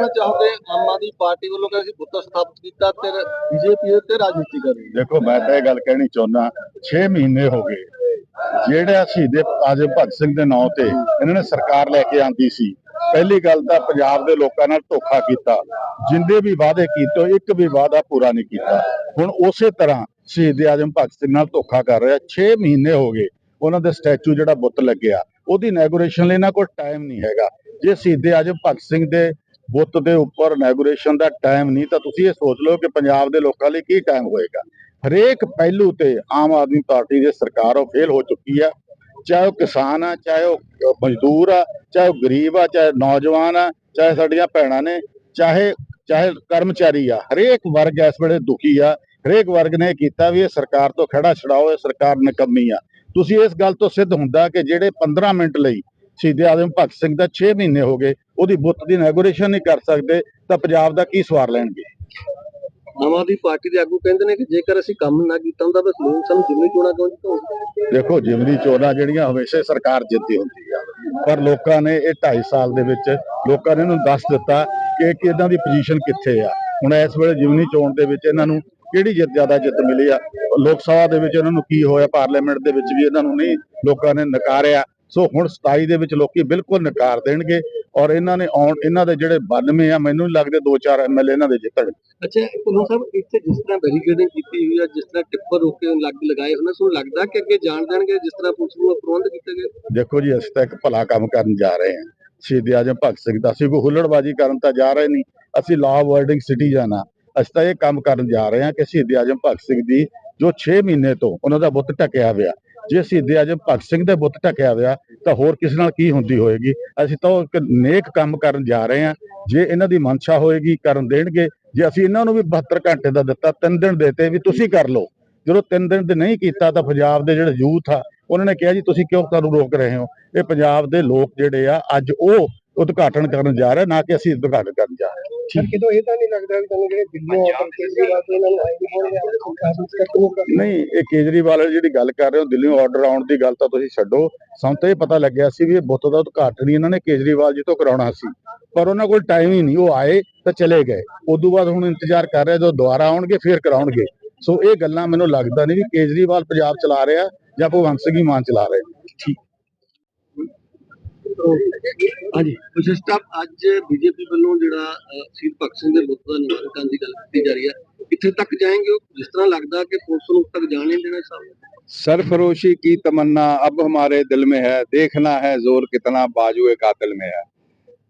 ਕਹਿਣਾ ਚਾਹੋਗੇ ਆਮ ਆਦਮੀ ਪਾਰਟੀ ਵੱਲੋਂ ਕਹਿੰਦੇ ਸੀ ਬੁੱਤ ਸਥਾਪਿਤ ਕੀਤਾ ਤੇ ਬੀਜੇਪੀ ਤੇ ਰਾਜਨੀਤੀ ਕਰ ਰਹੀ ਦੇਖੋ, ਮੈਂ ਤਾਂ ਇਹ ਗੱਲ ਕਹਿਣੀ ਚਾਹੁੰਦਾ 6 ਮਹੀਨੇ ਹੋ ਗਏ। ਜਿਹੜਾ ਸ਼ਹੀਦ ਆਜਮ ਭਗਤ ਸਿੰਘ ਦੇ ਨਾਂ ਤੇ ਇਹਨਾਂ ਨੇ ਸਰਕਾਰ ਲੈ ਕੇ ਆਂਦੀ ਸੀ, ਪਹਿਲੀ ਗੱਲ ਤਾਂ ਪੰਜਾਬ ਦੇ ਲੋਕਾਂ ਨਾਲ ਧੋਖਾ ਕੀਤਾ। ਜਿੰਦੇ ਵੀ ਵਾਅਦੇ ਕੀਤੇ, ਇੱਕ ਵੀ ਵਾਅਦਾ ਪੂਰਾ ਨਹੀਂ ਕੀਤਾ। ਹੁਣ ਉਸੇ ਤਰ੍ਹਾਂ ਸ਼ਹੀਦ ਆਜਮ ਭਗਤ ਸਿੰਘ ਨਾਲ ਧੋਖਾ ਕਰ ਰਿਹਾ 6 ਮਹੀਨੇ ਹੋ ਗਏ, ਉਹਨਾਂ ਦੇ ਸਟੈਚੂ ਜਿਹੜਾ ਬੁੱਤ ਲੱਗਿਆ, ਉਹਦੀ ਇਨੈਗੋਰੇਸ਼ਨ ਲਈ ਇਹਨਾਂ ਕੋਲ ਟਾਈਮ ਨਹੀਂ ਹੈਗਾ। ਜੇ ਸ਼ਹੀਦ ਆਜਮ ਭਗਤ ਸਿੰਘ ਦੇ ਬੁੱਤ ਦੇ ਉੱਪਰ ਇਨੈਗੋਰੇਸ਼ਨ ਦਾ ਟਾਈਮ ਨਹੀਂ, ਤਾਂ ਤੁਸੀਂ ਇਹ ਸੋਚ ਲਓ ਕਿ ਪੰਜਾਬ ਦੇ ਲੋਕਾਂ ਲਈ ਕੀ ਟਾਈਮ ਹੋਏਗਾ। ਹਰੇਕ ਪਹਿਲੂ ਤੇ ਆਮ ਆਦਮੀ ਪਾਰਟੀ ਦੀ ਸਰਕਾਰ ਉਹ ਫੇਲ ਹੋ ਚੁੱਕੀ ਆ। ਚਾਹੇ ਉਹ ਕਿਸਾਨ ਆ, ਚਾਹੇ ਉਹ ਮਜ਼ਦੂਰ ਆ, ਚਾਹੇ ਉਹ ਗਰੀਬ ਆ, ਚਾਹੇ ਨੌਜਵਾਨ ਆ, ਚਾਹੇ ਸਾਡੀਆਂ ਭੈਣਾਂ ਨੇ, ਚਾਹੇ ਚਾਹੇ ਕਰਮਚਾਰੀ ਆ, ਹਰੇਕ ਵਰਗ ਇਸ ਵੇਲੇ ਦੁਖੀ ਆ। ਹਰੇਕ ਵਰਗ ਨੇ ਕੀਤਾ ਵੀ ਇਹ ਸਰਕਾਰ ਤੋਂ ਖੜਾ ਛਡਾਓ, ਇਹ ਸਰਕਾਰ ਨਿਕੰਮੀ ਆ। ਤੁਸੀਂ ਇਸ ਗੱਲ ਤੋਂ ਸਿੱਧ ਹੁੰਦਾ ਕਿ ਜਿਹੜੇ 15 ਮਿੰਟ ਲਈ ਸ਼ਹੀਦ ਆਜ਼ਮ ਭਗਤ ਸਿੰਘ ਦਾ 6 ਮਹੀਨੇ ਹੋ ਗਏ ਉਹਦੀ ਬੁੱਤ ਦੀ ਇਨੈਗੋਰੇਸ਼ਨ ਨਹੀਂ ਕਰ ਸਕਦੇ ਤਾਂ ਪੰਜਾਬ ਦਾ ਕੀ ਸਵਾਰ ਲੈਣਗੇ? ਆਮ ਆਦਮੀ ਪਾਰਟੀ ਦੇ ਆਗੂ ਕਹਿੰਦੇ ਨੇ ਕਿ ਜੇਕਰ ਅਸੀਂ ਕੰਮ ਨਾ ਕੀਤਾ ਹੁੰਦਾ ਤਾਂ ਲੋਕ ਸਾਨੂੰ ਜਿੰਨੀ ਚੋਣਾਂ ਕਿਉਂ ਜਿਤਾਉਂਦੇ ਦੇਖੋ ਜਿਮਨੀ ਚੋਣਾਂ ਜਿਹੜੀਆਂ ਹਮੇਸ਼ਾ ਸਰਕਾਰ ਜਿੱਤਦੀ ਹੁੰਦੀ ਆ ਪਰ ਲੋਕਾਂ ਨੇ ਇਹ 2.5 ਸਾਲ ਦੇ ਵਿੱਚ ਲੋਕਾਂ ਨੇ ਇਹਨੂੰ ਦੱਸ ਦਿੱਤਾ ਕਿ ਕਿ ਇਹਨਾਂ ਦੀ ਪੋਜੀਸ਼ਨ ਕਿੱਥੇ ਆ। ਹੁਣ ਇਸ ਵੇਲੇ ਜਿਮਨੀ ਚੋਣ ਦੇ ਵਿੱਚ ਇਹਨਾਂ ਨੂੰ ਕਿਹੜੀ ਜਿੱਤ ਜ਼ਿਆਦਾ ਜਿੱਤ ਮਿਲੀ ਆ? ਲੋਕ ਸਭਾ ਦੇ ਵਿੱਚ ਇਹਨਾਂ ਨੂੰ ਕੀ ਹੋਇਆ? ਪਾਰਲੀਮੈਂਟ ਦੇ ਵਿੱਚ ਵੀ ਇਹਨਾਂ ਨੂੰ ਨਹੀਂ ਲੋਕਾਂ ਨੇ ਨਕਾਰਿਆ। ਸੋ ਹੁਣ 27 ਦੇ ਵਿੱਚ ਲੋਕੀ ਬਿਲਕੁਲ ਨਕਾਰ ਦੇਣਗੇ ਔਰ ਇਹਨਾਂ ਨੇ ਆਉਣ ਇਹਨਾਂ ਦੇ ਜਿਹੜੇ 92 ਆ ਮੈਨੂੰ ਨਹੀਂ ਲੱਗਦੇ 2-4 ਐਮਐਲਏ ਇਹਨਾਂ ਦੇ ਜਿੱਤਣ। ਅੱਛਾ ਤੁਹਾਨੂੰ ਸਾਹਿਬ ਇੱਥੇ ਜਿਸ ਤਰ੍ਹਾਂ ਬੈਰੀਕੇਡਿੰਗ ਕੀਤੀ ਹੋਈ ਆ ਜਿਸ ਤਰ੍ਹਾਂ ਟਿੱਪਰ ਰੋਕੇ ਲੱਗ ਲਗਾਏ ਉਹਨਾਂ ਨੂੰ ਲੱਗਦਾ ਕਿ ਅੱਗੇ ਜਾਣ ਦੇਣਗੇ ਜਿਸ ਤਰ੍ਹਾਂ ਪੁਲਿਸ ਨੂੰ ਪ੍ਰਬੰਧ ਕੀਤੇ ਗਏ? ਦੇਖੋ ਜੀ ਅਸੀਂ ਤਾਂ ਇੱਕ ਭਲਾ ਕੰਮ ਕਰਨ ਜਾ ਰਹੇ ਹਾਂ। ਸ਼ਹੀਦ ਆਜਮ ਭਗਤ ਸਿੰਘ ਦਾ ਅਸੀਂ ਕੋਈ ਹੁੱਲੜਬਾਜ਼ੀ ਕਰਨ ਤਾਂ ਜਾ ਰਹੇ ਨਹੀਂ। ਅਸੀਂ ਲਾਅ ਅਵਾਇਡਿੰਗ ਸਿਟੀਜ਼ਨ ਆ। ਅਸੀਂ ਤਾਂ ਇਹ ਕੰਮ ਕਰਨ ਜਾ ਰਹੇ ਹਾਂ ਕਿ ਸ਼ਹੀਦ ਆਜਮ ਭਗਤ ਸਿੰਘ ਦੀ ਜੋ 6 ਮਹੀਨੇ ਤੋਂ ਉਹਨਾਂ ਦਾ ਬੁੱਤ ਢਕਿਆ ਹੋਇਆ ਜੇ ਸ਼ਹੀਦ ਆਜਮ ਭਗਤ ਸਿੰਘ ਦੇ ਬੁੱਤ ਢਕਿਆ ਹੋਇਆ, ਤਾਂ ਹੋਰ ਕਿਸ ਨਾਲ ਕੀ ਹੁੰਦੀ ਹੋਏਗੀ? ਅਸੀਂ ਤਾਂ ਉਹ ਇੱਕ ਨੇਕ ਕੰਮ ਕਰਨ ਜਾ ਰਹੇ ਹਾਂ। ਜੇ ਇਹਨਾਂ ਦੀ ਮਨਸ਼ਾ ਹੋਏਗੀ, ਕਰਨ ਦੇਣਗੇ। ਜੇ ਅਸੀਂ ਇਹਨਾਂ ਨੂੰ ਵੀ 72 ਘੰਟੇ ਦਾ ਦਿੱਤਾ 3 ਦਿਨ ਦੇਤੇ ਵੀ ਤੁਸੀਂ ਕਰ ਲਓ। ਜਦੋਂ 3 ਦਿਨ ਦੇ ਨਹੀਂ ਕੀਤਾ, ਤਾਂ ਪੰਜਾਬ ਦੇ ਜਿਹੜੇ ਯੂਥ ਆ, ਉਹਨਾਂ ਨੇ ਕਿਹਾ ਜੀ, ਤੁਸੀਂ ਕਿਉਂ ਤੁਹਾਨੂੰ ਰੋਕ ਰਹੇ ਹੋ? ਇਹ ਪੰਜਾਬ ਦੇ ਲੋਕ ਜਿਹੜੇ ਆ, ਅੱਜ ਉਹ ਉਦਘਾਟਨ ਕਰਨ ਜਾ ਰਹੇ, ਨਾ ਕਿ ਅਸੀਂ ਉਦਘਾਟਨ ਕਰਨ ਜਾ ਰਹੇ। ਸਰ ਕਿਤੋਂ ਇਹ ਤਾਂ ਨਹੀਂ ਲੱਗਦਾ ਵੀ ਤੁਹਾਨੂੰ ਜਿਹੜੇ ਦਿੱਲੀ ਆਰਡਰ ਕੇਜਰੀਵਾਲ ਤੋਂ ਇਹਨਾਂ ਨੂੰ ਆਏ ਨਹੀਂ ਹੋਣਗੇ ਨਹੀਂ ਇਹ ਕੇਜਰੀਵਾਲ ਵਾਲੀ ਜਿਹੜੀ ਗੱਲ ਕਰ ਰਹੇ ਹੋ ਦਿੱਲੀੋਂ ਆਰਡਰ ਆਉਣ ਦੀ ਗੱਲ ਤਾਂ ਤੁਸੀਂ ਛੱਡੋ। ਸਾਨੂੰ ਤਾਂ ਇਹ ਪਤਾ ਲੱਗਿਆ ਸੀ ਵੀ ਇਹ ਬੁੱਤ ਦਾ ਉਦਘਾਟਨ ਹੀ ਇਹਨਾਂ ਨੇ ਕੇਜਰੀਵਾਲ ਜੀ ਤੋਂ ਕਰਾਉਣਾ ਸੀ। ਪਰ ਉਹਨਾਂ ਕੋਲ ਟਾਈਮ ਹੀ ਨਹੀਂ ਉਹ ਆਏ ਤਾਂ ਚਲੇ ਗਏ। ਉਦੋਂ ਬਾਅਦ ਹੁਣ ਇੰਤਜ਼ਾਰ ਕਰ ਰਹੇ ਜਦੋਂ ਦੁਬਾਰਾ ਆਉਣਗੇ ਫੇਰ ਕਰਾਉਣਗੇ। ਸੋ ਇਹ ਗੱਲਾਂ ਮੈਨੂੰ ਲੱਗਦਾ ਨਹੀਂ ਵੀ ਕੇਜਰੀਵਾਲ ਪੰਜਾਬ ਚਲਾ ਰਿਹਾ ਜਾਂ ਭਗਵੰਤ ਸਿੰਘ ਹੀ ਮਾਨ ਚਲਾ ਰਹੇ। ਠੀਕ। ਹਾਂਜੀ। ਵਿਸ਼ੇਸ਼ਤਾ ਹੈ। सरफरोशी की तमन्ना अब हमारे दिल में है देखना है जोर कितना बाजुए कातिल में है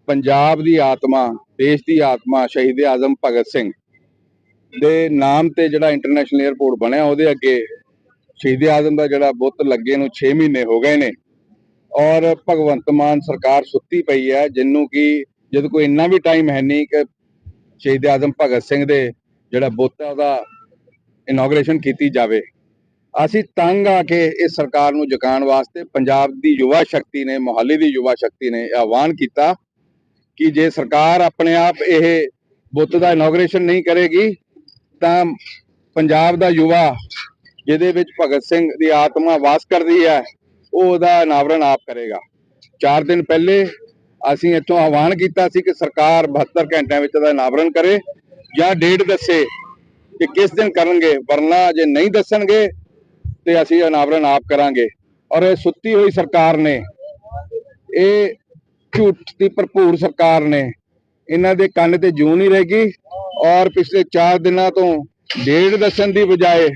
ਪੰਜਾਬ ਦੀ ਆਤਮਾ ਦੇਸ਼ ਦੀ ਆਤਮਾ ਸ਼ਹੀਦ ਆਜ਼ਮ ਭਗਤ ਸਿੰਘ ਦੇ ਨਾਮ ਤੇ ਜਿਹੜਾ ਇੰਟਰਨੈਸ਼ਨਲ 에ਅਰਪੋਰਟ ਬਣਿਆ ਉਹਦੇ ਅੱਗੇ ਸ਼ਹੀਦ ਆਜ਼ਮ ਦਾ ਜਿਹੜਾ ਬੁੱਤ ਲੱਗੇ ਨੂੰ 6 ਮਹੀਨੇ ਹੋ ਗਏ ਨੇ। ਔਰ ਭਗਵੰਤ ਮਾਨ ਸਰਕਾਰ ਸੁੱਤੀ ਪਈ ਹੈ, ਜਿੰਨੂੰ ਕਿ ਜਦ ਕੋਈ ਇੰਨਾ ਵੀ ਟਾਈਮ ਹੈ ਨਹੀਂ ਕਿ ਸ਼ਹੀਦ ਆਜ਼ਮ ਭਗਤ ਸਿੰਘ ਦੇ ਜਿਹੜਾ ਬੁੱਤ ਹੈ, ਉਹਦਾ ਇਨੋਗ੍ਰੇਸ਼ਨ ਕੀਤੀ ਜਾਵੇ। ਅਸੀਂ ਤੰਗ ਆ ਕੇ ਇਸ ਸਰਕਾਰ ਨੂੰ ਜਗਾਉਣ ਵਾਸਤੇ ਪੰਜਾਬ ਦੀ ਯੁਵਾ ਸ਼ਕਤੀ ਨੇ, ਮੁਹਾਲੀ ਦੀ ਯੁਵਾ ਸ਼ਕਤੀ ਨੇ ਆਹਵਾਨ ਕੀਤਾ ਕਿ ਜੇ ਸਰਕਾਰ ਆਪਣੇ ਆਪ ਇਹ ਬੁੱਤ ਦਾ ਇਨੋਗਰੇਸ਼ਨ ਨਹੀਂ ਕਰੇਗੀ, ਤਾਂ ਪੰਜਾਬ ਦਾ ਯੁਵਾ, ਜਿਹਦੇ ਵਿੱਚ ਭਗਤ ਸਿੰਘ ਦੀ ਆਤਮਾ ਵਾਸ ਕਰਦੀ ਹੈ ਉਹ ਉਹਦਾ ਅਨਾਵਰਨ ਆਪ ਕਰੇਗਾ। 4 ਦਿਨ ਪਹਿਲੇ ਅਸੀਂ ਇੱਥੋਂ ਆਹਵਾਨ ਕੀਤਾ ਸੀ ਕਿ ਸਰਕਾਰ 72 ਘੰਟਿਆਂ ਵਿੱਚ ਦਾ ਅਨਾਵਰਨ ਕਰੇ ਜਾਂ ਡੇਟ ਦੱਸੇ ਕਿ ਕਿਸ ਦਿਨ ਕਰਨਗੇ, ਵਰਨਾ ਜੇ ਨਹੀਂ ਦੱਸਣਗੇ ਤੇ ਅਸੀਂ ਅਨਾਵਰਨ ਆਪ ਕਰਾਂਗੇ। ਔਰ ਇਹ ਸੁੱਤੀ ਹੋਈ ਸਰਕਾਰ ਨੇ, ਇਹ ਝੂਠ ਦੀ ਭਰਪੂਰ ਸਰਕਾਰ ਨੇ, ਇਹਨਾਂ ਦੇ ਕੰਨ ਤੇ ਜੂੰ ਨਹੀਂ ਰਹੇਗੀ ਔਰ ਪਿਛਲੇ 4 ਦਿਨਾਂ ਤੋਂ ਡੇਢ ਦੱਸਣ ਦੀ ਬਜਾਏ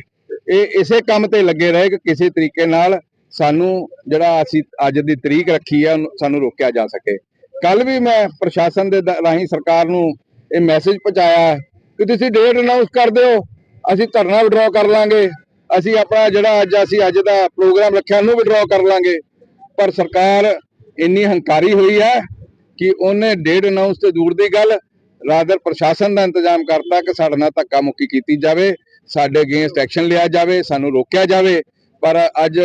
ਇਹ ਇਸੇ ਕੰਮ ਤੇ ਲੱਗੇ ਰਹੇ ਕਿ ਕਿਸੇ ਤਰੀਕੇ ਨਾਲ ਸਾਨੂੰ ਜਿਹੜਾ ਅਸੀਂ ਅੱਜ ਦੀ ਤਰੀਕ ਰੱਖੀ ਹੈ ਉਹਨੂੰ ਸਾਨੂੰ ਰੋਕਿਆ ਜਾ ਸਕੇ। ਕੱਲ ਵੀ ਮੈਂ ਪ੍ਰਸ਼ਾਸਨ ਦੇ ਰਾਹੀਂ ਸਰਕਾਰ ਨੂੰ ਇਹ ਮੈਸੇਜ ਪਹੁੰਚਾਇਆ ਕਿ ਤੁਸੀਂ ਡੇਟ ਅਨਾਉਂਸ ਕਰ ਦਿਓ, ਅਸੀਂ ਧਰਨਾ ਵਿਡਰਾਅ ਕਰ ਲਾਂਗੇ। ਅਸੀਂ ਆਪਣਾ ਜਿਹੜਾ ਅੱਜ ਅਸੀਂ ਅੱਜ ਦਾ ਪ੍ਰੋਗਰਾਮ ਰੱਖਿਆ, ਉਹਨੂੰ ਵਿਡਰਾਅ ਕਰ ਲਾਂਗੇ। ਪਰ ਸਰਕਾਰ ਇੰਨੀ ਹੰਕਾਰੀ ਹੋਈ ਹੈ ਕਿ ਉਹਨੇ ਡੇਟ ਅਨਾਉਂਸ ਤੇ ਦੂਰ ਦੀ ਗੱਲ, ਰਾਦਰ ਪ੍ਰਸ਼ਾਸਨ ਦਾ ਇੰਤਜ਼ਾਮ ਕਰਤਾ ਕਿ ਸਾਡੇ ਨਾਲ ਧੱਕਾ ਮੁੱਕੀ ਕੀਤੀ ਜਾਵੇ, ਸਾਡੇ ਅਗੇਂਸਟ ਐਕਸ਼ਨ ਲਿਆ ਜਾਵੇ, ਸਾਨੂੰ ਰੋਕਿਆ ਜਾਵੇ। ਪਰ ਅੱਜ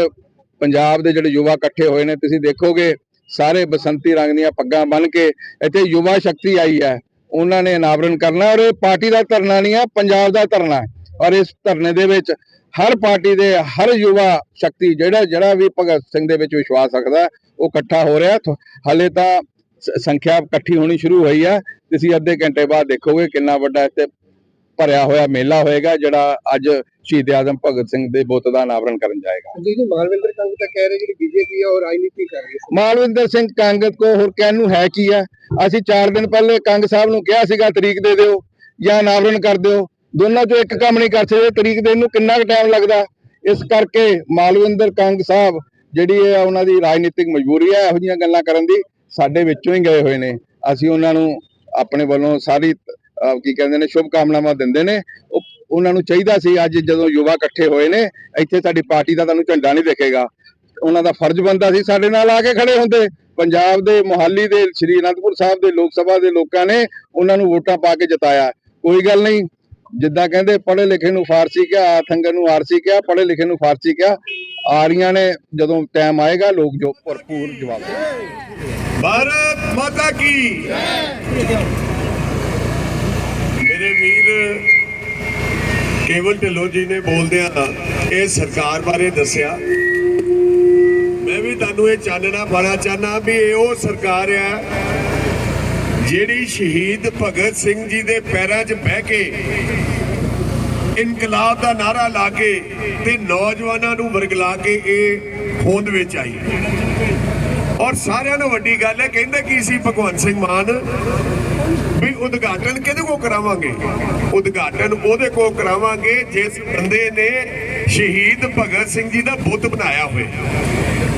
ਪੰਜਾਬ ਦੇ ਜਿਹੜੇ ਯੁਵਾ ਇਕੱਠੇ ਹੋਏ ਨੇ, ਤੁਸੀਂ ਦੇਖੋਗੇ, ਸਾਰੇ ਬਸੰਤੀ ਰੰਗ ਦੀਆਂ ਪੱਗਾਂ ਬੰਨ ਕੇ ਇੱਥੇ ਯੁਵਾ ਸ਼ਕਤੀ ਆਈ ਹੈ। ਉਹਨਾਂ ਨੇ ਅਨਾਵਰਨ ਕਰਨਾ ਔਰ ਇਹ ਪਾਰਟੀ ਦਾ ਧਰਨਾ ਨਹੀਂ ਹੈ ਪੰਜਾਬ ਦਾ ਧਰਨਾ ਔਰ ਇਸ ਧਰਨੇ ਦੇ ਵਿੱਚ ਹਰ ਪਾਰਟੀ ਦੇ ਹਰ ਯੁਵਾ ਸ਼ਕਤੀ, ਜਿਹੜਾ ਜਿਹੜਾ ਵੀ ਭਗਤ ਸਿੰਘ ਦੇ ਵਿੱਚ ਵਿਸ਼ਵਾਸ ਰੱਖਦਾ, ਉਹ ਇਕੱਠਾ ਹੋ ਰਿਹਾ। ਥ- ਹਾਲੇ ਤਾਂ ਸੰਖਿਆ ਇਕੱਠੀ ਹੋਣੀ ਸ਼ੁਰੂ ਹੋਈ ਹੈ ਤੁਸੀਂ ਅੱਧੇ ਘੰਟੇ ਬਾਅਦ ਦੇਖੋਗੇ ਕਿੰਨਾ ਵੱਡਾ ਇੱਥੇ ਭਰਿਆ ਹੋਇਆ ਮੇਲਾ ਹੋਏਗਾ, ਜਿਹੜਾ ਅੱਜ ਸ਼ਹੀਦ ਆਜ਼ਮ ਭਗਤ ਸਿੰਘ ਦੇ ਬੁੱਤ ਦਾ ਅਨਾਵਰਣ ਕਰਨ ਜਾਏਗਾ। ਜੀ ਮਾਲਵਿੰਦਰ ਕੰਗ ਤਾਂ ਕਹਿ ਰਹੇ ਜਿਹੜੀ ਬੀਜੇਪੀ ਹੈ ਉਹ ਰਾਜਨੀਤੀ ਕਰ ਰਹੀ ਹੈ ਮਾਲਵਿੰਦਰ ਸਿੰਘ ਕੰਗ ਕੋ ਹੋਰ ਕਹਿਣ ਨੂੰ ਹੈ ਕੀ ਹੈ ਅਸੀਂ 4 ਦਿਨ ਪਹਿਲੇ ਕੰਗ ਸਾਹਿਬ ਨੂੰ ਕਿਹਾ ਸੀਗਾ ਤਰੀਕ ਦੇ ਦਿਓ ਜਾਂ ਅਨਾਵਰਣ ਕਰ ਦਿਓ। ਦੋਨਾਂ ਚੋਂ ਇੱਕ ਕੰਮ ਨਹੀਂ ਕਰ ਸਕਦੇ ਤਰੀਕ ਦੇਣ ਨੂੰ ਕਿੰਨਾ ਕੁ ਟਾਈਮ ਲੱਗਦਾ? ਇਸ ਕਰਕੇ ਮਾਲਵਿੰਦਰ ਕੰਗ ਸਾਹਿਬ ਜਿਹੜੀ ਇਹ ਉਹਨਾਂ ਦੀ ਰਾਜਨੀਤਿਕ ਮਜਬੂਰੀ ਹੈ ਇਹੋ ਜਿਹੀਆਂ ਗੱਲਾਂ ਕਰਨ ਦੀ ਸਾਡੇ ਵਿੱਚੋਂ ਹੀ ਗਏ ਹੋਏ ਨੇ। ਅਸੀਂ ਉਹਨਾਂ ਨੂੰ ਆਪਣੇ ਵੱਲੋਂ ਸਾਰੀ ਕੀ ਕਹਿੰਦੇ ਨੇ ਸ਼ੁਭ ਕਾਮਨਾਵਾਂ ਦਿੰਦੇ ਨੇ। ਉਹ ਉਹਨਾਂ ਨੂੰ ਚਾਹੀਦਾ ਸੀ ਅੱਜ ਜਦੋਂ ਯੁਵਾ ਇਕੱਠੇ ਹੋਏ ਨੇ, ਇੱਥੇ ਸਾਡੀ ਪਾਰਟੀ ਦਾ ਤੁਹਾਨੂੰ ਝੰਡਾ ਨਹੀਂ ਦਿਖੇਗਾ। ਉਹਨਾਂ ਦਾ ਫਰਜ਼ ਬਣਦਾ ਸੀ ਸਾਡੇ ਨਾਲ ਆ ਕੇ ਖੜੇ ਹੁੰਦੇ। ਪੰਜਾਬ ਦੇ ਮੋਹਾਲੀ ਦੇ ਸ਼੍ਰੀ ਅਨੰਦਪੁਰ ਸਾਹਿਬ ਦੇ ਲੋਕ ਸਭਾ ਦੇ ਲੋਕਾਂ ਨੇ ਉਹਨਾਂ ਨੂੰ ਵੋਟਾਂ ਪਾ ਕੇ ਜਿਤਾਇਆ। ਕੋਈ ਗੱਲ ਨਹੀਂ, ਜਿੱਦਾਂ ਕਹਿੰਦੇ, ਪੜ੍ਹੇ ਲਿਖੇ ਨੂੰ ਫਾਰਸੀ ਕਿਹਾ ਆਥੰਗਰ ਨੂੰ ਆਰਸੀ ਕਿਹਾ, ਪੜ੍ਹੇ ਲਿਖੇ ਨੂੰ ਫਾਰਸੀ ਕਿਹਾ। ਆਰੀਆਂ ਨੇ ਜਦੋਂ ਟਾਈਮ ਆਏਗਾ, ਲੋਕ ਜੋ ਭਰਪੂਰ ਜਵਾਬ ਦੇਣਗੇ। ਭਾਰਤ ਮਾਤਾ ਕੀ? ਮੇਰੇ ਵੀਰ ਕੇਵਲ ਢਿੱਲੋਂ ਜੀ ਨੇ ਬੋਲਦਿਆਂ ਇਹ ਸਰਕਾਰ ਬਾਰੇ ਦੱਸਿਆ। ਮੈਂ ਵੀ ਤੁਹਾਨੂੰ ਇਹ ਚਾਨਣਾ ਪਾਣਾ ਚਾਹਨਾ ਵੀ ਇਹ ਉਹ ਸਰਕਾਰ ਆ ਜਿਹੜੀ ਸ਼ਹੀਦ ਭਗਤ ਸਿੰਘ ਜੀ ਦੇ ਪੈਰਾਂ 'ਚ ਬਹਿ ਕੇ ਇਨਕਲਾਬ ਦਾ ਨਾਰਾ ਲਾ ਕੇ ਤੇ ਨੌਜਵਾਨਾਂ ਨੂੰ ਵਰਗਲਾ ਕੇ ਇਹ ਹੋਂਦ ਵਿੱਚ ਆਈ। ਔਰ ਸਾਰਿਆਂ ਨੂੰ ਵੱਡੀ ਗੱਲ ਹੈ, ਕਹਿੰਦਾ ਕੀ ਸੀ ਭਗਵੰਤ ਸਿੰਘ ਮਾਨ? ਵੀ ਉਦਘਾਟਨ ਕਿਹਦੇ ਕੋ ਕਰਾਵਾਂਗੇ? ਉਦਘਾਟਨ ਉਹਦੇ ਕੋ ਕਰਾਵਾਂਗੇ, ਜਿਸ ਬੰਦੇ ਨੇ ਸ਼ਹੀਦ ਭਗਤ ਸਿੰਘ ਜੀ ਦਾ ਬੁੱਤ ਬਣਾਇਆ ਹੋਵੇ।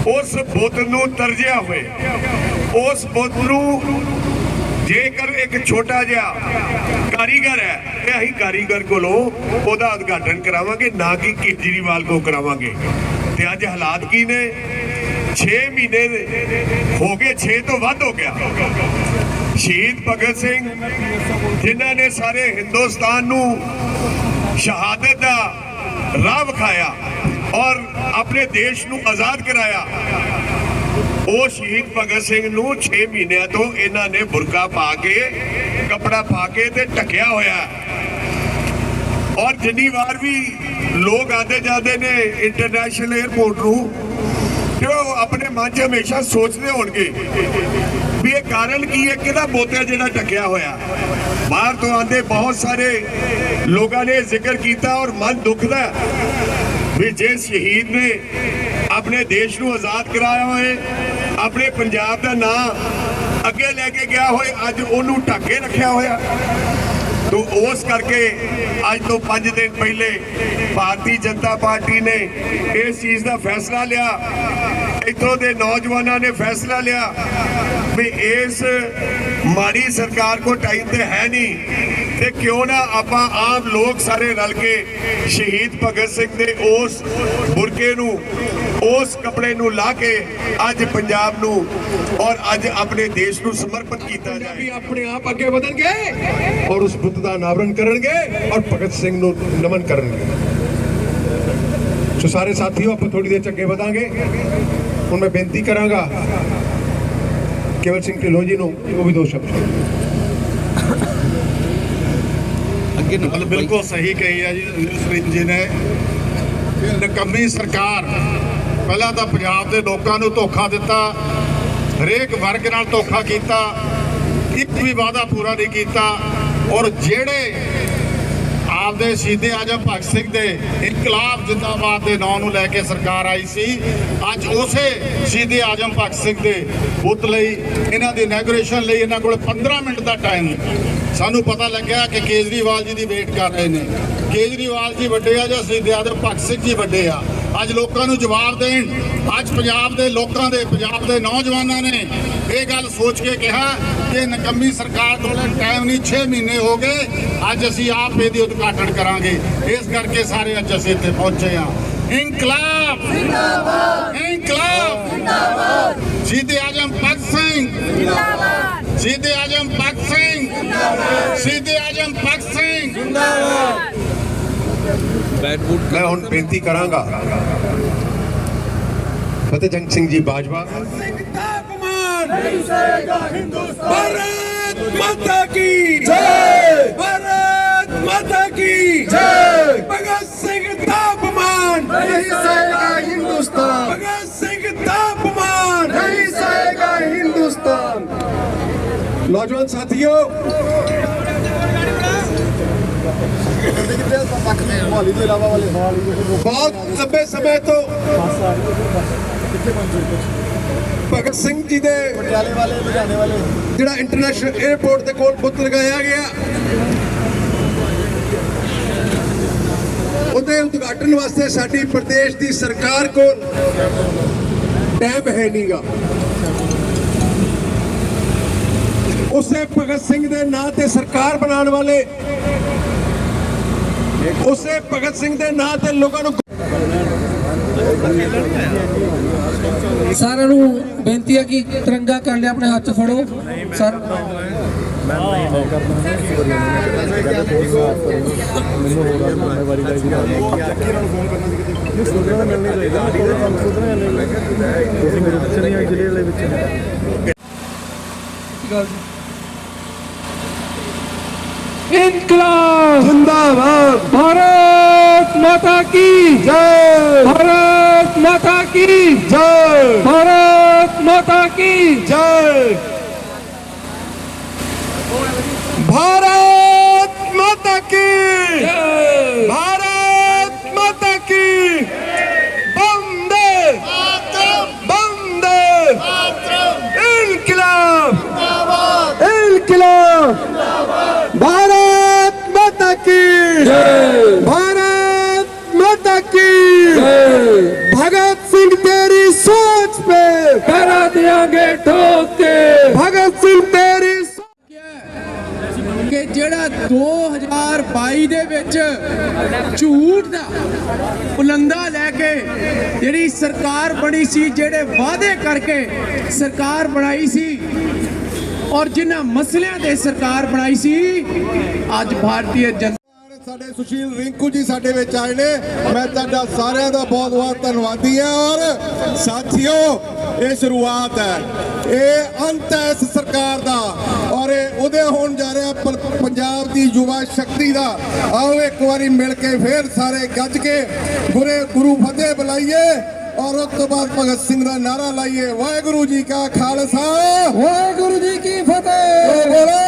ਉਸ ਬੁੱਤ ਨੂੰ ਤਰਜਿਆ ਹੋਵੇ। ਉਸ ਬੁੱਤ ਨੂੰ ਜੇਕਰ ਇੱਕ ਛੋਟਾ ਜਿਹਾ ਕਾਰੀਗਰ ਹੈ, ਤੇ ਅਸੀਂ ਕਾਰੀਗਰ ਕੋਲੋਂ ਉਹਦਾ ਉਦਘਾਟਨ ਕਰਾਵਾਂਗੇ, ਨਾ ਕਿ ਕੇਜਰੀਵਾਲ ਕੋ ਕਰਾਵਾਂਗੇ। ਤੇ ਅੱਜ ਹਾਲਾਤ ਕੀ ਨੇ? 6 ਮਹੀਨੇ ਹੋ ਗਏ 6 ਤੋਂ ਵੱਧ ਹੋ ਗਿਆ। ਸ਼ਹੀਦ ਭਗਤ ਸਿੰਘ, ਜਿਨ੍ਹਾਂ ਨੇ ਸਾਰੇ ਹਿੰਦੁਸਤਾਨ ਨੂੰ ਸ਼ਹਾਦਤ ਦਾ ਰਾਹ ਵਿਖਾਇਆ ਔਰ ਆਪਣੇ ਦੇਸ਼ ਨੂੰ ਆਜ਼ਾਦ ਕਰਾਇਆ। ਉਹ ਸ਼ਹੀਦ ਭਗਤ ਸਿੰਘ ਨੂੰ 6 ਮਹੀਨਿਆਂ ਤੋਂ ਇਹਨਾਂ ਨੇ ਬੁਰਕਾ ਪਾ ਕੇ, ਕਪੜਾ ਪਾ ਕੇ ਤੇ ਢੱਕਿਆ ਹੋਇਆ ਔਰ ਜਿੰਨੀ ਵਾਰ ਵੀ ਲੋਕ ਆਦੇ ਜਾਂਦੇ ਨੇ ਇੰਟਰਨੈਸ਼ਨਲ 에ਅਰਪੋਰਟ ਨੂੰ, ਤੇ ਉਹ ਆਪਣੇ ਮਨ 'ਚ ਹਮੇਸ਼ਾ ਸੋਚਦੇ ਹੋਣਗੇ ਵੀ ਕਾਰਨ ਕੀ ਹੈ? ਕਿਹਦਾ ਬੋਤਿਆ ਜਿਹੜਾ ਢੱਕਿਆ ਹੋਇਆ? ਬਾਹਰ ਤੋਂ ਆਂਦੇ ਬਹੁਤ ਸਾਰੇ ਲੋਕਾਂ ਨੇ ਜ਼ਿਕਰ ਕੀਤਾ ਔਰ ਮਨ ਦੁਖਦਾ ਹੈ ਵੀ ਜੇ ਸ਼ਹੀਦ ਨੇ ਆਪਣੇ ਦੇਸ਼ ਨੂੰ ਆਜ਼ਾਦ ਕਰਾਇਆ ਹੋਏ, ਆਪਣੇ ਪੰਜਾਬ ਦਾ ਨਾਂ ਅੱਗੇ ਲੈ ਕੇ ਗਿਆ ਹੋਏ, ਅੱਜ ਉਹਨੂੰ ਢੱਕੇ ਰੱਖਿਆ ਹੋਇਆ। ਤੋ ਉਸ ਕਰਕੇ ਅੱਜ ਤੋਂ 5 ਦਿਨ ਪਹਿਲੇ ਭਾਰਤੀ ਜਨਤਾ ਪਾਰਟੀ ਨੇ ਇਸ ਚੀਜ਼ ਦਾ ਫੈਸਲਾ ਲਿਆ। ਇੱਥੋਂ ਦੇ ਨੌਜਵਾਨਾਂ ਨੇ ਫੈਸਲਾ ਲਿਆ ਵੀ ਇਸ ਮਾੜੀ ਸਰਕਾਰ ਕੋ ਟਾਈਮ ਤੇ ਹੈ ਨਹੀਂ ਤੇ ਕਿਉਂ ਨਾ ਆਪਾਂ ਆਮ ਲੋਕ ਸਾਰੇ ਰਲ ਕੇ ਸ਼ਹੀਦ ਭਗਤ ਸਿੰਘ ਦੇ ਉਸ ਬੁਰਕੇ ਨੂੰ, ਉਸ ਕੱਪੜੇ ਨੂੰ ਲਾ ਕੇ ਅੱਜ ਪੰਜਾਬ ਨੂੰ ਔਰ ਅੱਜ ਆਪਣੇ ਦੇਸ਼ ਨੂੰ ਸਮਰਪਿਤ ਕੀਤਾ ਜਾਏ। ਵੀ ਆਪਣੇ ਆਪ ਅੱਗੇ ਵਧਣਗੇ ਔਰ ਉਸ ਬੁੱਤ ਦਾ ਅਨਾਵਰਣ ਕਰਨਗੇ ਔਰ ਭਗਤ ਸਿੰਘ ਨੂੰ ਨਮਨ ਕਰਨਗੇ। ਸੋ ਸਾਰੇ ਸਾਥੀਓ, ਆਪਾਂ ਥੋੜੀ ਦੇਰ ਚ ਅੱਗੇ ਵਧਾਂਗੇ। ਹੁਣ ਮੈਂ ਬੇਨਤੀ ਕਰਾਂਗਾ ਕੇਵਲ ਸਿੰਘ ਢਿੱਲੋਂ ਜੀ ਨੂੰ ਉਹ ਵੀ ਦੋ ਸ਼ਬਦ ਗੱਲ ਬਿਲਕੁਲ ਸਹੀ ਕਹੀ ਹੈ ਜੀ ਨਿਰਸਰਿਤ ਜੀ ਨੇ ਨਕੰਮੀ ਸਰਕਾਰ ਪਹਿਲਾਂ ਤਾਂ ਪੰਜਾਬ ਦੇ ਲੋਕਾਂ ਨੂੰ ਧੋਖਾ ਦਿੱਤਾ ਹਰੇਕ ਵਰਗ ਨਾਲ ਧੋਖਾ ਕੀਤਾ ਇੱਕ ਵੀ ਵਾਅਦਾ ਪੂਰਾ ਨਹੀਂ ਕੀਤਾ ਔਰ ਜਿਹੜੇ ਆਪਦੇ ਸ਼ਹੀਦੇ ਆਜਮ ਭਗਤ ਸਿੰਘ ਦੇ। ਇਨਕਲਾਬ ਜਿੰਦਾਬਾਦ ਦੇ ਨਾਂ ਨੂੰ ਲੈ ਕੇ ਸਰਕਾਰ ਆਈ ਸੀ। ਅੱਜ ਉਸੇ ਸ਼ਹੀਦੇ ਆਜਮ ਭਗਤ ਸਿੰਘ ਦੇ ਬੁੱਤ ਲਈ, ਇਹਨਾਂ ਦੀ ਇਨੈਗੋਰੇਸ਼ਨ ਲਈ ਇਹਨਾਂ ਕੋਲ 15 ਮਿੰਟ ਦਾ ਟਾਈਮ ਸਾਨੂੰ ਪਤਾ ਲੱਗਿਆ ਕਿ ਕੇਜਰੀਵਾਲ ਜੀ ਦੀ ਵੇਟ ਕਰ ਰਹੇ ਨੇ। ਕੇਜਰੀਵਾਲ ਜੀ ਵੱਡੇ ਆ ਜਾਂ ਸ਼ਹੀਦ ਆਜਮ ਭਗਤ ਸਿੰਘ ਜੀ ਵੱਡੇ ਆ? ਅੱਜ ਲੋਕਾਂ ਨੂੰ ਜਵਾਬ ਦੇਣ ਅੱਜ ਪੰਜਾਬ ਦੇ ਲੋਕਾਂ ਦੇ ਪੰਜਾਬ ਦੇ ਨੌਜਵਾਨਾਂ ਨੇ ਇਹ ਗੱਲ ਸੋਚ ਕੇ ਕਿਹਾ ਕਿ ਨਕੰਮੀ ਸਰਕਾਰ ਕੋਲ ਟਾਈਮ ਨਹੀਂ 6 ਮਹੀਨੇ ਹੋ ਗਏ ਅੱਜ ਅਸੀਂ ਆਪ ਇਹਦੀ ਉਦਘਾਟਨ ਕਰਾਂਗੇ। ਇਸ ਕਰਕੇ ਸਾਰੇ ਅੱਜ ਅਸੀਂ ਇੱਥੇ ਪਹੁੰਚੇ ਆ ਇਨਕਲਾਬ! ਜਿੰਦਾਬਾਦ! ਇਨਕਲਾਬ! ਜਿੰਦਾਬਾਦ! ਸ਼ਹੀਦ ਆਜਮ ਭਗਤ ਸਿੰਘ! ਜਿੰਦਾਬਾਦ! ਸ਼ਹੀਦ ਆਜਮ ਭਗਤ ਸਿੰਘ! ਜਿੰਦਾਬਾਦ! ਸ਼ਹੀਦ ਆਜਮ ਮੈਂ ਹੁਣ ਬੇਨਤੀ ਕਰਾਂਗਾ ਫਤਿਹ ਜੰਗ ਸਿੰਘ ਜੀ ਬਾਜਵਾ भारत माता की जय भारत माता की जय भगत सिंह तापमान नहीं सहेगा हिंदुस्तान भगत सिंह तापमान नहीं सहेगा हिंदुस्तान ਨੌਜਵਾਨ ਸਾਥੀਓ ਬਹੁਤ ਲੰਬੇ ਸਮੇਂ ਤੋਂ ਭਗਤ ਸਿੰਘ ਜੀ ਦੇ ਪਟਿਆਲੇ ਵਾਲੇ ਲੁਧਿਆਣੇ ਵਾਲੇ ਜਿਹੜਾ ਇੰਟਰਨੈਸ਼ਨਲ 에ਅਰਪੋਰਟ ਦੇ ਕੋਲ ਬੁੱਤ ਲਗਾਇਆ ਗਿਆ, ਉਹਦੇ ਉਦਘਾਟਨ ਵਾਸਤੇ ਸਾਡੀ ਪ੍ਰਦੇਸ਼ ਦੀ ਸਰਕਾਰ ਕੋਲ ਟਾਈਮ ਹੈ ਨਹੀਂਗਾ ਉਸੇ ਭਗਤ ਸਿੰਘ ਦੇ ਨਾਂ ਤੇ ਸਰਕਾਰ ਬਣਾਉਣ ਵਾਲੇ ਉਸੇ ਭਗਤ ਸਿੰਘ ਦੇ ਨਾਂ ਤੇ ਲੋਕਾਂ ਨੂੰ ਸਾਰਿਆਂ ਨੂੰ ਬੇਨਤੀ ਹੈ ਕਿ ਤਿਰੰਗਾ ਕਰ ਲਿਆ ਆਪਣੇ ਹੱਥ ਫੜੋ। ਸਰ। इनकलाब। जिंदाबाद। भारत माता की जय। भारत माता की जय। भारत माता की जय। भारत माता की भारत माता की बंदे। बंदे। इनकलाब। इनकलाब भारत माता की भारत माता की भगत सिंह तेरी सोच पे करा देंगे ठोक के भगत सिंह तेरी ਕਿ ਜਿਹੜਾ 2022 ਦੇ ਵਿੱਚ ਝੂਠ ਦਾ ਬੁਲੰਦਾ ਲੈ ਕੇ ਜਿਹੜੀ ਸਰਕਾਰ ਬਣੀ ਸੀ ਜਿਹੜੇ ਵਾਅਦੇ ਕਰਕੇ ਸਰਕਾਰ ਬਣਾਈ ਸੀ ਔਰ ਜਿਨ੍ਹਾਂ ਮਸਲਿਆਂ ਤੇ ਸਰਕਾਰ ਬਣਾਈ ਸੀ, ਅੱਜ ਭਾਰਤੀ ਜਨਤਾ ਸਾਡੇ ਸੁਸ਼ੀਲ ਰਿੰਕੂ ਜੀ ਸਾਡੇ ਵਿੱਚ ਆਏ ਨੇ। ਮੈਂ ਤੁਹਾਡਾ ਸਾਰਿਆਂ ਦਾ ਬਹੁਤ ਬਹੁਤ ਧੰਨਵਾਦੀ ਹਾਂ ਔਰ ਸਾਥੀਓ, ਇਹ ਸ਼ੁਰੂਆਤ ਹੈ। ਇਹ ਅੰਤ ਹੈ ਇਸ ਸਰਕਾਰ ਦਾ ਔਰ ਇਹ ਉਦੈ ਹੋਣ ਜਾ ਰਿਹਾ ਪੰਜਾਬ ਦੀ ਯੁਵਾ ਸ਼ਕਤੀ ਦਾ। ਆਓ ਇੱਕ ਵਾਰੀ ਮਿਲ ਕੇ ਫੇਰ ਸਾਰੇ ਗੱਜ ਕੇ ਗੁਰੇ ਗੁਰੂ ਫਤਿਹ ਬੁਲਾਈਏ। ਔਰ ਉਸ ਤੋਂ ਬਾਅਦ ਭਗਤ ਸਿੰਘ ਦਾ ਨਾਰਾ ਲਾਈਏ। ਵਾਹਿਗੁਰੂ ਜੀ ਕਾ ਖਾਲਸਾ। ਵਾਹਿਗੁਰੂ ਜੀ ਕੀ ਫਤਿਹ। ਬੋਲੋ।